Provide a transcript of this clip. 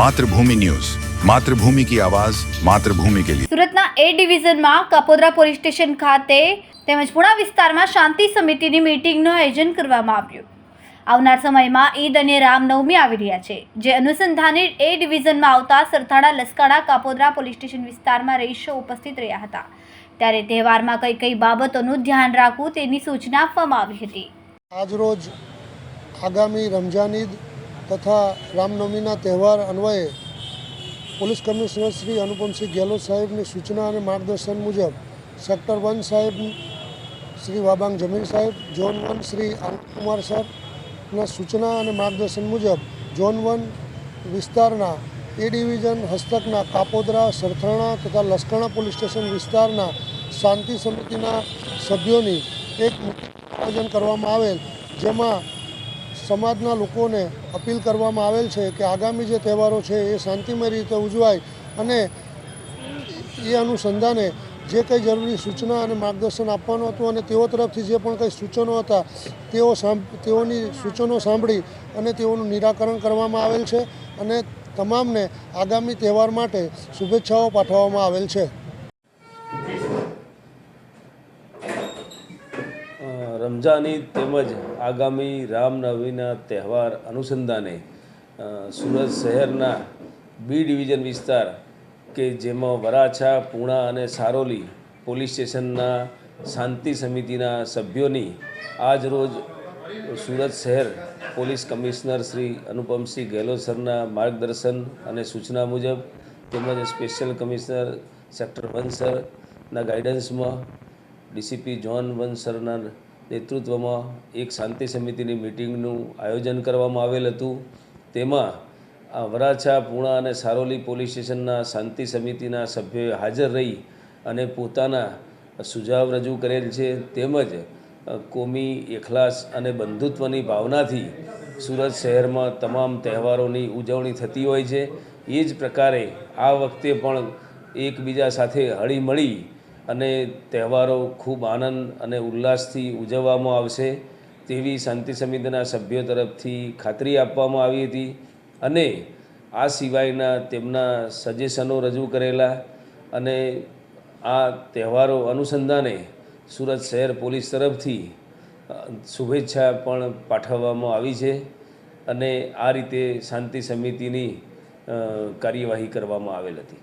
Mathrubhumi news. Mathrubhumi કી આવાજ માતૃભૂમિ કે લિયે સુરતના એ ડિવિઝનમાં કાપોદ્રા પોલીસ સ્ટેશન ખાતે તેમજ પુણા વિસ્તારમાં શાંતિ સમિતિની મીટિંગનું આયોજન કરવામાં આવ્યું. આવનાર સમયમાં ઈદ અને રામનવમી આવી રહ્યા છે જે અનુસંધાને એ ડિવિઝનમાં આવતા સરથાણા લસકાણા કાપોદ્રા પોલીસ સ્ટેશન વિસ્તારમાં રહીશો ઉપસ્થિત રહ્યા હતા. ત્યારે તહેવારમાં કઈ કઈ બાબતોનું ધ્યાન રાખવું તેની સૂચના આપવામાં આવી હતી. આજરોજ આગામી રમઝાન ઈદ તથા રામનવમીના તહેવાર અન્વયે પોલીસ કમિશનર શ્રી અનુપમસિંહ ગેહલોત સાહેબની સૂચના અને માર્ગદર્શન મુજબ સેક્ટર વન સાહેબ શ્રી વાબાંગ જમીર સાહેબ, ઝોન વન શ્રી આનંદકુમાર સરના સૂચના અને માર્ગદર્શન મુજબ ઝોન વન વિસ્તારના એ ડિવિઝન હસ્તકના કાપોદરા, સરથાણા તથા લસકાણા પોલીસ સ્ટેશન વિસ્તારના શાંતિ સમિતિના સભ્યોની એક આયોજન કરવામાં આવેલ, જેમાં સમાજના લોકોને અપીલ કરવામાં આવેલ છે કે આગામી જે તહેવારો છે એ શાંતિમય રીતે ઉજવાય અને એ અનુસંધાને જે કંઈ જરૂરી સૂચના અને માર્ગદર્શન આપવાનું હતું અને તેઓ તરફથી જે પણ કંઈ સૂચનો હતા, તેઓ તેઓની સૂચનો સાંભળી અને તેઓનું નિરાકરણ કરવામાં આવેલ છે અને તમામને આગામી તહેવાર માટે શુભેચ્છાઓ પાઠવવામાં આવેલ છે. રમઝાન તેમજ આગામી રામનવમીના તહેવાર અનુસંધાને સુરત શહેરના બી ડિવિઝન વિસ્તાર કે જેમાં વરાછા, પૂણા અને સારોલી પોલીસ સ્ટેશનના શાંતિ સમિતિના સભ્યોની આજ રોજ સુરત શહેર પોલીસ કમિશનર શ્રી અનુપમસિંહ ગેહલોત સરના માર્ગદર્શન અને સૂચના મુજબ તેમજ સ્પેશિયલ કમિશનર સેક્ટર વન સરના ગાઈડન્સમાં ડીસીપી જોન વન સરના નેતૃત્વમાં એક શાંતિ સમિતિની મિટિંગનું આયોજન કરવામાં આવેલ હતું. તેમાં આ વરાછા, પૂણા અને સારોલી પોલીસ સ્ટેશનના શાંતિ સમિતિના સભ્યોએ હાજર રહી અને પોતાના સુઝાવ રજૂ કરેલ છે. તેમજ કોમી એખલાસ અને બંધુત્વની ભાવનાથી સુરત શહેરમાં તમામ તહેવારોની ઉજવણી થતી હોય છે. એ જ પ્રકારે આ વખતે પણ એકબીજા સાથે હળીમળી અને તહેવારો ખૂબ આનંદ અને ઉલ્લાસથી ઉજવવામાં આવશે તેવી શાંતિ સમિતિના સભ્યો તરફથી ખાતરી આપવામાં આવી હતી અને આ સિવાયના તેમના સજેશનો રજૂ કરેલા અને આ તહેવારો અનુસંધાને સુરત શહેર પોલીસ તરફથી શુભેચ્છા પણ પાઠવવામાં આવી છે અને આ રીતે શાંતિ સમિતિની કાર્યવાહી કરવામાં આવેલ હતી.